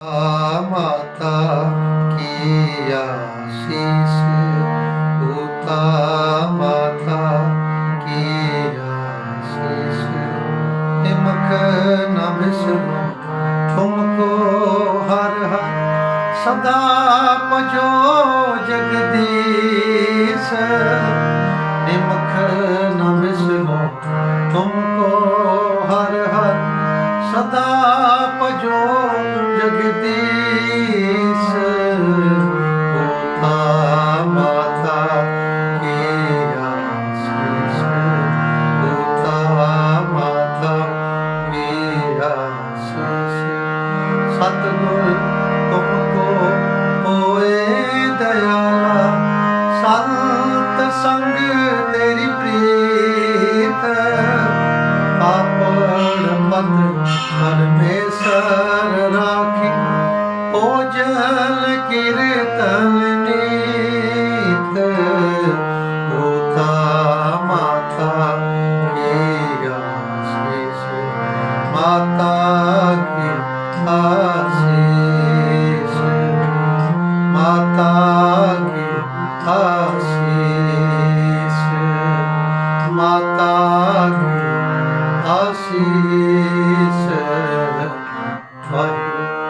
आ माता की आशीष होता माता की आशीष निमक न बिसरो तुमको हर हर सदा पजो जगदीश निमक न बिसरो तुमको हर हर ਸਦਾ ਭਜੋ ਜਗਦੀਸ਼। ਹੋਤਾ ਮਾਤਾ ਕੀ ਆਸੀਸ। ਹੋਤਾ ਮਾਤਾ ਕੀ ਆਸੀਸ। ਸਤਗੁਰ, ਤੁਮ ਕੋ ਹੋਏ ਦਇਆਲਾ। ਸੰਤ ਸੰਗ ਤੇਰੀ ओजल कीर्तन